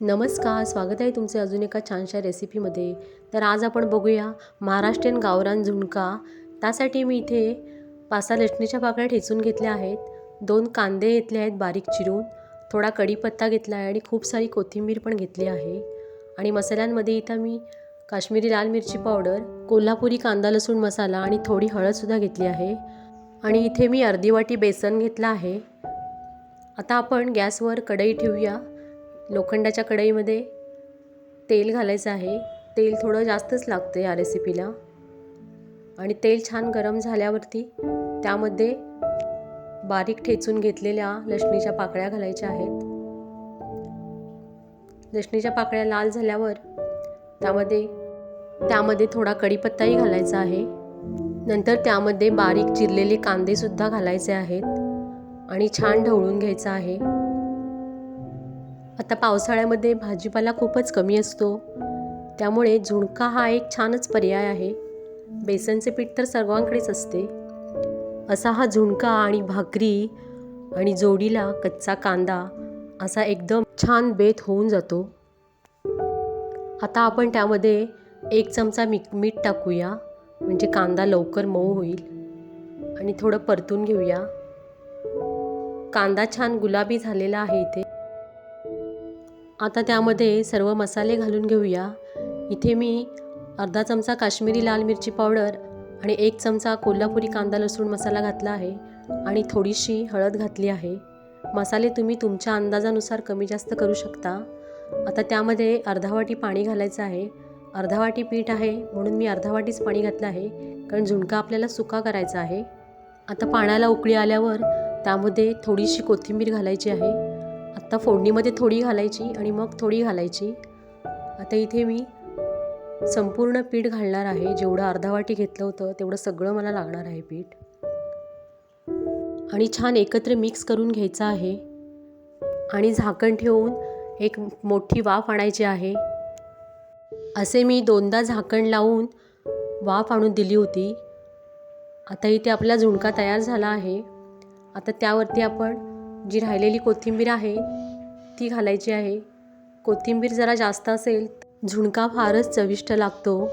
नमस्कार स्वागत आहे तुमचे अजून एका छानशा रेसिपीमध्ये. तर आज आपण बघूया महाराष्ट्रीयन गावरान झुणका. त्यासाठी मी इथे पाच सहा लसणीच्या पाकळ्या ठेचून घेतल्या आहेत. दोन कांदे घेतले आहेत बारीक चिरून. थोडा कढीपत्ता घेतला आहे आणि खूप सारी कोथिंबीर पण घेतली आहे. आणि मसाल्यांमध्ये इथं मी काश्मीरी लाल मिरची पावडर कोल्हापुरी कांदा लसूण मसाला आणि थोडी हळदसुद्धा घेतली आहे. आणि इथे मी अर्धी वाटी बेसन घेतलं आहे. आता आपण गॅसवर कढई ठेवूया. लोखंडाच्या कढईमध्ये तेल घालायचं आहे. तेल थोडं जास्तच लागतं या रेसिपीला आणि तेल छान गरम झाल्यावरती त्यामध्ये बारीक ठेचून घेतलेल्या लसणीच्या पाकळ्या घालायच्या आहेत. लसणीच्या पाकळ्या लाल झाल्यावर त्यामध्ये त्यामध्ये थोडा कढीपत्ताही घालायचा आहे. नंतर त्यामध्ये बारीक चिरलेले कांदेसुद्धा घालायचे आहेत. आणि छान ढवळून घ्यायचं आहे. आता पावसाळ्यामध्ये भाजीपाला खूपच कमी असतो. त्यामुळे झुणका हा एक छानच पर्याय आहे. बेसनचे पीठ तर सर्वांकडेच असते. असा हा झुणका आणि भाकरी आणि जोडीला कच्चा कांदा असा एकदम छान बेत होऊन जातो. आता आपण त्यामध्ये एक चमचा मीठ मीठ टाकूया. म्हणजे कांदा लवकर मऊ होईल. आणि थोडं परतून घेऊया. कांदा छान गुलाबी झालेला आहे इथे. आता त्यामध्ये सर्व मसाले घालून घेऊया. इथे मी अर्धा चमचा काश्मीरी लाल मिरची पावडर आणि एक चमचा कोल्हापुरी कांदा लसूण मसाला घातला आहे आणि थोडीशी हळद घातली आहे. मसाले तुम्ही तुमच्या अंदाजानुसार कमी जास्त करू शकता. आता त्यामध्ये अर्धा वाटी पाणी घालायचं आहे. अर्धा वाटी पीठ आहे म्हणून मी अर्धा वाटीच पाणी घातलं आहे कारण झुणका आपल्याला सुका करायचा आहे. आता पाण्याला उकळी आल्यावर त्यामध्ये थोडीशी कोथिंबीर घालायची आहे. आत्ता फोडणीमध्ये थोडी घालायची आणि मग थोडी घालायची. आता इथे मी संपूर्ण पीठ घालणार आहे. जेवढं अर्धा वाटी घेतलं होतं तेवढं सगळं मला लागणार आहे पीठ. आणि छान एकत्र मिक्स करून घ्यायचं आहे. आणि झाकण ठेवून एक मोठी वाफ आणायची आहे. असे मी दोनदा झाकण लावून वाफ आणून दिली होती. आता इथे आपला झुणका तयार झाला आहे. आता त्यावरती आपण जी राहिलेली कोथिंबीर आहे ती घालायची आहे. कोथिंबीर जरा जास्त असेल झुणका फारच चविष्ट लागतो.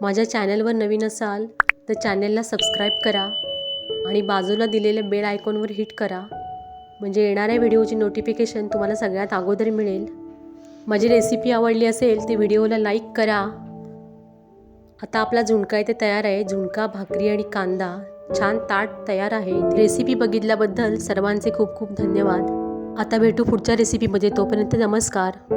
माझ्या चॅनलवर नवीन असाल तर चॅनलला सबस्क्राईब करा आणि बाजूला दिलेल्या बेल आयकॉनवर हिट करा. म्हणजे येणाऱ्या व्हिडिओची नोटिफिकेशन तुम्हाला सगळ्यात अगोदर मिळेल. माझी रेसिपी आवडली असेल ती व्हिडिओला लाईक करा. आता आपला झुणका इथे तयार आहे. झुणका भाकरी आणि कांदा. छान ताट तयार आहे. रेसिपी बघितल्याबद्दल सर्वांचे खूप खूप धन्यवाद. आता भेटू पुढच्या रेसिपीमध्ये. तोपर्यंत नमस्कार.